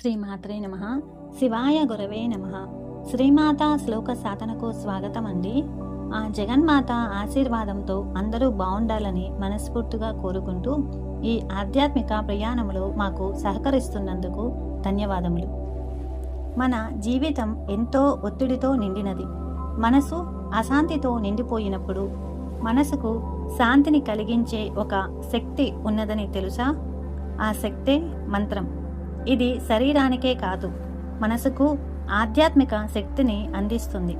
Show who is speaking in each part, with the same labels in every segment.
Speaker 1: శ్రీమాత్రే నమ. శివాయ గురవే నమ. శ్రీమాత శ్లోక సాధనకు స్వాగతం అండి ఆ జగన్మాత ఆశీర్వాదంతో అందరూ బాగుండాలని మనస్ఫూర్తిగా కోరుకుంటూ ఈ ఆధ్యాత్మిక ప్రయాణంలో మాకు సహకరిస్తున్నందుకు ధన్యవాదములు. మన జీవితం ఎంతో ఒత్తిడితో నిండినది. మనసు అశాంతితో నిండిపోయినప్పుడు మనసుకు శాంతిని కలిగించే ఒక శక్తి ఉన్నదని తెలుసా? ఆ శక్తే మంత్రం. ఇది శరీరానికే కాదు మనసుకు ఆధ్యాత్మిక శక్తిని అందిస్తుంది.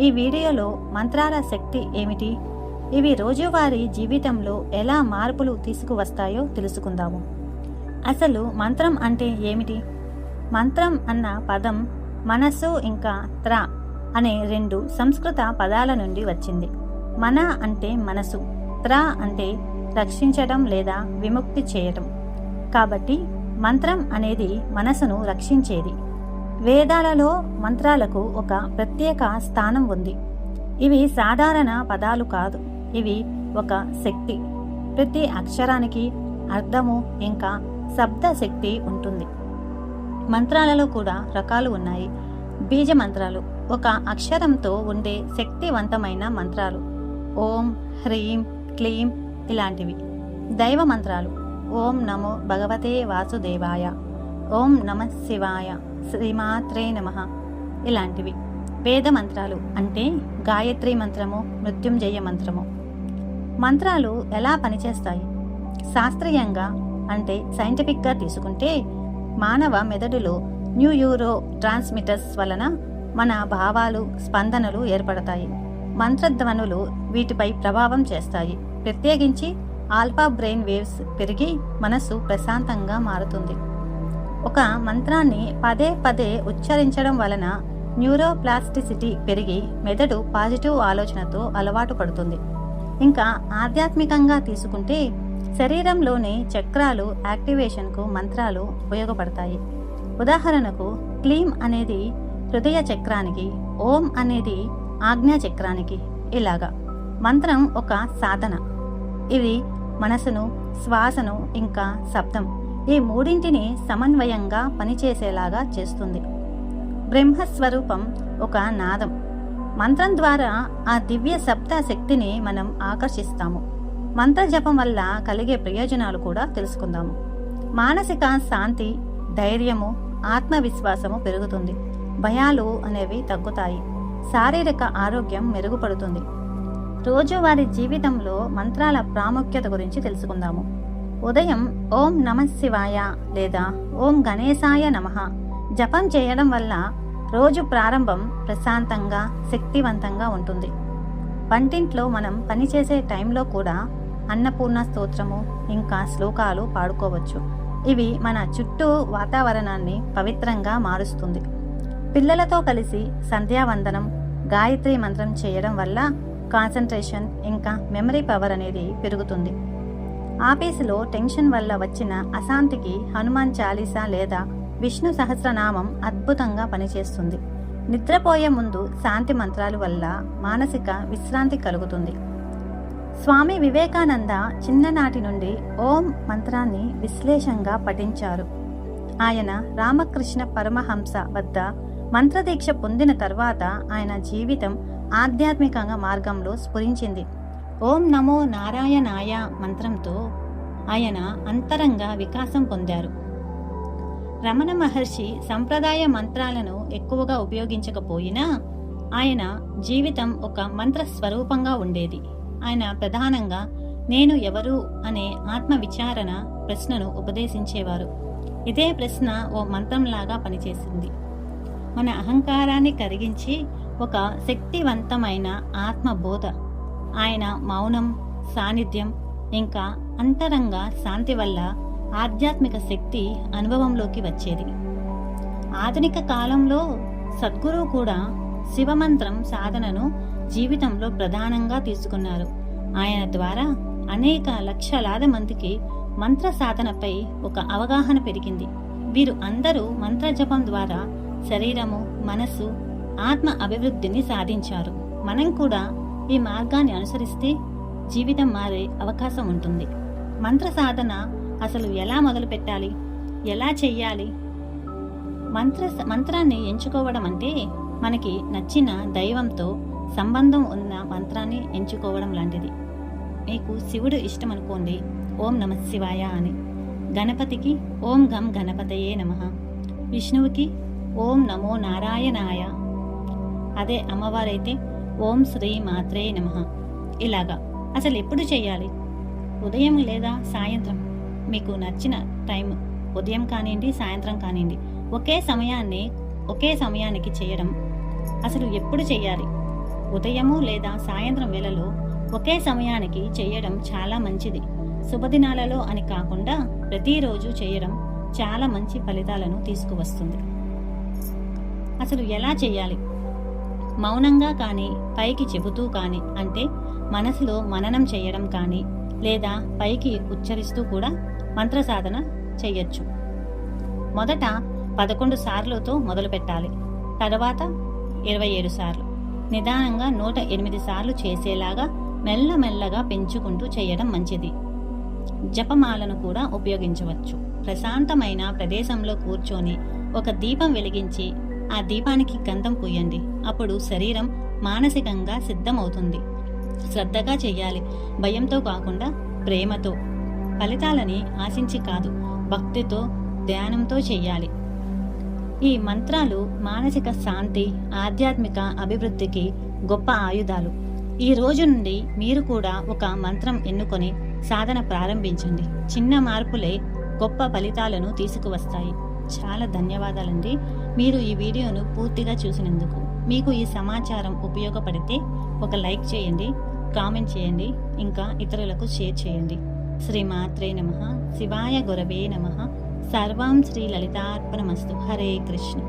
Speaker 1: ఈ వీడియోలో మంత్రాల శక్తి ఏమిటి? ఇవి రోజువారీ జీవితంలో ఎలా మార్పులు తీసుకువస్తాయో తెలుసుకుందాము. అసలు మంత్రం అంటే ఏమిటి? మంత్రం అన్న పదం మనస్సు ఇంకా త్ర అనే రెండు సంస్కృత పదాల నుండి వచ్చింది. మన అంటే మనసు త్ర అంటే రక్షించడం లేదా విముక్తి చేయటం కాబట్టి మంత్రం అనేది మనసును రక్షించేది. వేదాలలో మంత్రాలకు ఒక ప్రత్యేక స్థానం ఉంది. ఇవి సాధారణ పదాలు కాదు. ఇవి ఒక శక్తి. ప్రతి అక్షరానికి అర్థము ఇంకా శబ్ద శక్తి ఉంటుంది. మంత్రాలలో కూడా రకాలు ఉన్నాయి. బీజ మంత్రాలు ఒక అక్షరంతో ఉండే శక్తివంతమైన మంత్రాలు. ఓం హ్రీం క్లీం ఇలాంటివి. దైవ మంత్రాలు ఓం నమో భగవతే వాసుదేవాయ. ఓం నమ శివాయ. శ్రీమాత్రే నమ. ఇలాంటివి. వేద మంత్రాలు అంటే గాయత్రి మంత్రము మృత్యుంజయ మంత్రము. మంత్రాలు ఎలా పనిచేస్తాయి? శాస్త్రీయంగా అంటే సైంటిఫిక్గా తీసుకుంటే మానవ మెదడులో న్యూ యూరో ట్రాన్స్మిటర్స్ వలన మన భావాలు స్పందనలు ఏర్పడతాయి. మంత్రధ్వనులు వీటిపై ప్రభావం చేస్తాయి. ప్రత్యేకించి ఆల్ఫా బ్రెయిన్ వేవ్స్ పెరిగి మనసు ప్రశాంతంగా మారుతుంది. ఒక మంత్రాన్ని పదే పదే ఉచ్చరించడం వలన న్యూరోప్లాస్టిసిటీ పెరిగి మెదడు పాజిటివ్ ఆలోచనతో అలవాటు పడుతుంది. ఇంకా ఆధ్యాత్మికంగా తీసుకుంటే శరీరంలోని చక్రాలు యాక్టివేషన్కు మంత్రాలు ఉపయోగపడతాయి. ఉదాహరణకు క్లీం అనేది హృదయ చక్రానికి ఓం అనేది ఆజ్ఞా చక్రానికి ఇలాగా. మంత్రం ఒక సాధన. ఇది మనసును శ్వాసను ఇంకా శబ్దం ఈ మూడింటిని సమన్వయంగా పనిచేసేలాగా చేస్తుంది. బ్రహ్మస్వరూపం ఒక నాదం. మంత్రం ద్వారా ఆ దివ్య శబ్ద శక్తిని మనం ఆకర్షిస్తాము. మంత్ర జపం వల్ల కలిగే ప్రయోజనాలు కూడా తెలుసుకుందాము. మానసిక శాంతి ధైర్యము ఆత్మవిశ్వాసము పెరుగుతుంది. భయాలు అనేవి తగ్గుతాయి. శారీరక ఆరోగ్యం మెరుగుపడుతుంది. రోజువారీ జీవితంలో మంత్రాల ప్రాముఖ్యత గురించి తెలుసుకుందాము. ఉదయం ఓం నమ శివాయ లేదా ఓం గణేశాయ నమ. జపం చేయడం వల్ల రోజు ప్రారంభం ప్రశాంతంగా శక్తివంతంగా ఉంటుంది. వంటింట్లో మనం పనిచేసే టైంలో కూడా అన్నపూర్ణ స్తోత్రము ఇంకా శ్లోకాలు పాడుకోవచ్చు. ఇవి మన చుట్టూ వాతావరణాన్ని పవిత్రంగా మారుస్తుంది. పిల్లలతో కలిసి సంధ్యావందనం గాయత్రి మంత్రం చేయడం వల్ల కాన్సన్ట్రేషన్ ఇంకా మెమరీ పవర్ అనేది పెరుగుతుంది. ఆఫీసులో టెన్షన్ వల్ల వచ్చిన అశాంతికి హనుమాన్ చాలీసా లేదా విష్ణు సహస్రనామం అద్భుతంగా పనిచేస్తుంది. నిద్రపోయే ముందు శాంతి మంత్రాల వల్ల మానసిక విశ్రాంతి కలుగుతుంది. స్వామి వివేకానంద చిన్ననాటి నుండి ఓం మంత్రాన్ని విశ్లేషంగా పఠించారు. ఆయన రామకృష్ణ పరమహంస వద్ద మంత్రదీక్ష పొందిన తర్వాత ఆయన జీవితం ఆధ్యాత్మికంగా మార్గంలో స్ఫురించింది. ఓం నమో నారాయణాయ మంత్రంతో ఆయన అంతరంగ వికాసం పొందారు. రమణ మహర్షి సంప్రదాయ మంత్రాలను ఎక్కువగా ఉపయోగించకపోయినా ఆయన జీవితం ఒక మంత్ర స్వరూపంగా ఉండేది. ఆయన ప్రధానంగా నేను ఎవరు అనే ఆత్మ విచారణ ప్రశ్నను ఉపదేశించేవారు. ఇదే ప్రశ్న ఓ మంత్రంలాగా పనిచేసింది. మన అహంకారాన్ని కరిగించి ఒక శక్తివంతమైన ఆత్మబోధ. ఆయన మౌనం సాన్నిధ్యం ఇంకా అంతరంగ శాంతి వల్ల ఆధ్యాత్మిక శక్తి అనుభవంలోకి వచ్చేది. ఆధునిక కాలంలో సద్గురువు కూడా శివమంత్రం సాధనను జీవితంలో ప్రధానంగా తీసుకున్నారు. ఆయన ద్వారా అనేక లక్షలాది మందికి మంత్ర సాధనపై ఒక అవగాహన పెరిగింది. వీరు అందరూ మంత్ర జపం ద్వారా శరీరము మనస్సు ఆత్మ అభివృద్ధిని సాధించారు. మనం కూడా ఈ మార్గాన్ని అనుసరిస్తే జీవితం మారే అవకాశం ఉంటుంది. మంత్ర సాధన అసలు ఎలా మొదలు పెట్టాలి? ఎలా చెయ్యాలి? మంత్ర మంత్రాన్ని ఎంచుకోవడం అంటే మనకి నచ్చిన దైవంతో సంబంధం ఉన్న మంత్రాన్ని ఎంచుకోవడం లాంటిది. మీకు శివుడు ఇష్టం అనుకోండి. ఓం నమ శివాయ అని. గణపతికి ఓం గం గణపతయే నమ. విష్ణువుకి ఓం నమో నారాయణాయ అదే అమ్మవారైతే ఓం శ్రీ మాత్రే నమ. ఇలాగా. అసలు ఎప్పుడు చేయాలి? ఉదయం లేదా సాయంత్రం? మీకు నచ్చిన టైం ఉదయం కానివ్వండి సాయంత్రం కానివ్వండి. ఒకే సమయాన్ని ఒకే సమయానికి చేయడం అసలు ఎప్పుడు చేయాలి? ఉదయము లేదా సాయంత్రం వేళలో ఒకే సమయానికి చేయడం చాలా మంచిది. శుభదినాలలో అని కాకుండా ప్రతిరోజు చేయడం చాలా మంచి ఫలితాలను తీసుకువస్తుంది. అసలు ఎలా చేయాలి? మౌనంగా కానీ పైకి చెబుతూ కానీ అంటే మనసులో మననం చేయడం కానీ లేదా పైకి ఉచ్చరిస్తూ కూడా మంత్ర సాధన చెయ్యొచ్చు మొదట పదకొండు సార్లుతో మొదలు పెట్టాలి. తర్వాత ఇరవై ఏడు సార్లు. నిదానంగా నూట ఎనిమిది సార్లు చేసేలాగా మెల్లమెల్లగా పెంచుకుంటూ చేయడం మంచిది. జపమాలను కూడా ఉపయోగించవచ్చు. ప్రశాంతమైన ప్రదేశంలో కూర్చొని ఒక దీపం వెలిగించి ఆ దీపానికి గంధం పూయండి. అప్పుడు శరీరం మానసికంగా సిద్ధమవుతుంది. శ్రద్ధగా చేయాలి. భయంతో కాకుండా ప్రేమతో. ఫలితాలని ఆశించి కాదు భక్తితో ధ్యానంతో చెయ్యాలి ఈ మంత్రాలు మానసిక శాంతి ఆధ్యాత్మిక అభివృద్ధికి గొప్ప ఆయుధాలు. ఈ రోజు నుండి మీరు కూడా ఒక మంత్రం ఎన్నుకొని సాధన ప్రారంభించండి. చిన్న మార్పులే గొప్ప ఫలితాలను తీసుకువస్తాయి. చాలా ధన్యవాదాలండి. మీరు ఈ వీడియోను పూర్తిగా చూసినందుకు మీకు ఈ సమాచారం ఉపయోగపడితే ఒక లైక్ చేయండి కామెంట్ చేయండి ఇంకా ఇతరులకు షేర్ చేయండి. శ్రీమాత్రే నమ శివాయ గురవే నమ సర్వం శ్రీ లలితార్పణమస్తు. హరే కృష్ణ.